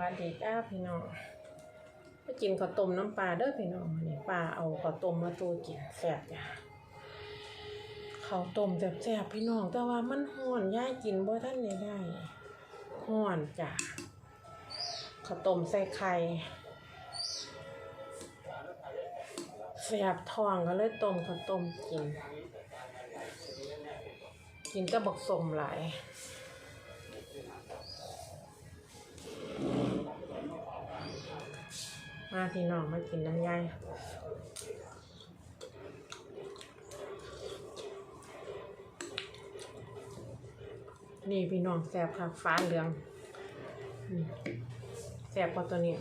วัสดีจ้าพี่น้องไปกินข้าวต้มน้ำปลาเด้อพี่น้องนี่ป้าเอาข้าวต้มมาตูกินแซ่บจ้ะข้าวต้มแซ่บๆพี่น้องแต่ว่ามันร้อนย่ายกินบ่ทันได้ได้ร้อนจ้ะข้าวต้มใส่ไข่แซ่บท้องก็เลยต้มข้าวต้มกิน กินก็บักสมหลาย มาพี่น้องมากินน้ำยายนี่พี่น้องแสบค่ะฟ้าเหลืองนี่แสบกว่าตัวนี้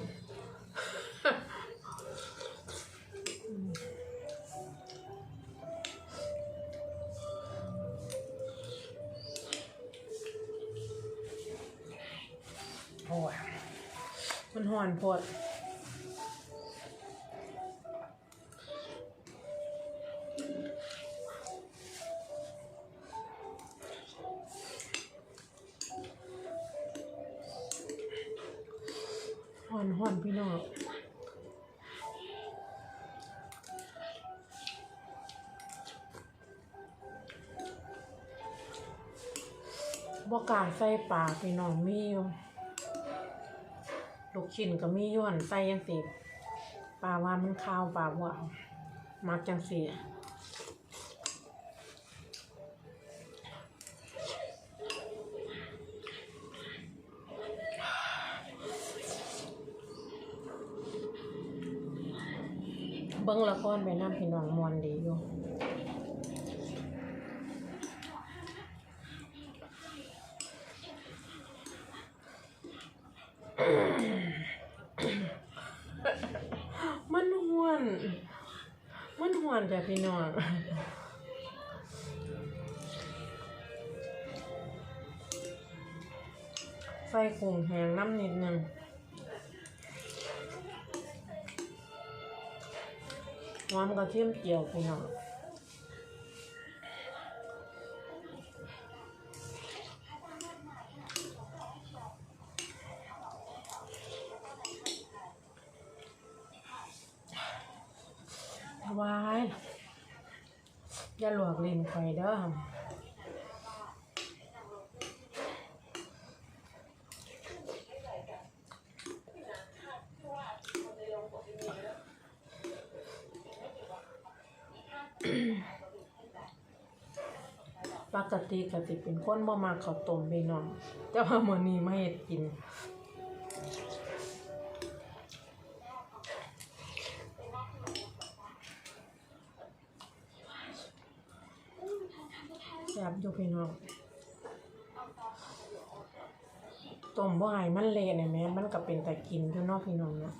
โอ้ยมันห่อนพด อนห่อนพี่น้องบอกกาใส่ปากพี่น้องมีอยู่ลูกชิ้นก็มีย้อนใส่ยังสิปลาว่ามันข้าวปลาว่าเอามักจังสิ บิ้งละครไปน้ำพี่น้องมวนดีอยู่มันห่วน มันห่วนจ้ะพี่น้องใส่กุ้งแห้งน้ำนิดนึง หอมกระเทียมเจียวพี่น้องถวายอย่าหลวกลิ้นไฟเด้อ ปกติก็สิเป็นคนบ่มักข้าวต้มพี่น้องแต่ว่ามื้อนี้มาเฮ็ดกินแซ่บอยู่พี่น้องต้มบ่ให้มันเละเนี่ยแม่มันก็เป็นแต่กินอยู่เนาะพี่น้องเนาะ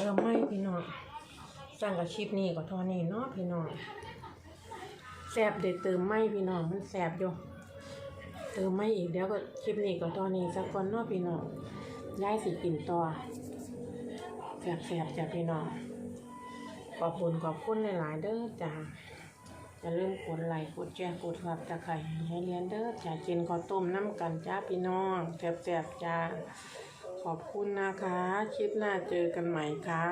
เติมไม่พี่น้องสั่งกับคลิปนี้ก็ท่านี้เนาะพี่น้องแสบเด็ดเติมไม่พี่น้องมันแสบอยู่เติมไม่อีกเดี๋ยวก็คลิปนี้ก็เท่านี้สักคนเนาะพี่น้องย้ายสิกินต่อแสบแสบๆจ้ะพี่น้องขอบคุณขอบคุณหลายๆเด้อจ้าจะเริ่มกดไลค์กดแชร์กดซับตะไคร้ให้เรียนเด้อจ้ากินข้าวต้มน้ำกันจ้าพี่น้องแสบๆจ้า ขอบคุณนะคะ คลิปหน้าเจอกันใหม่ค่ะ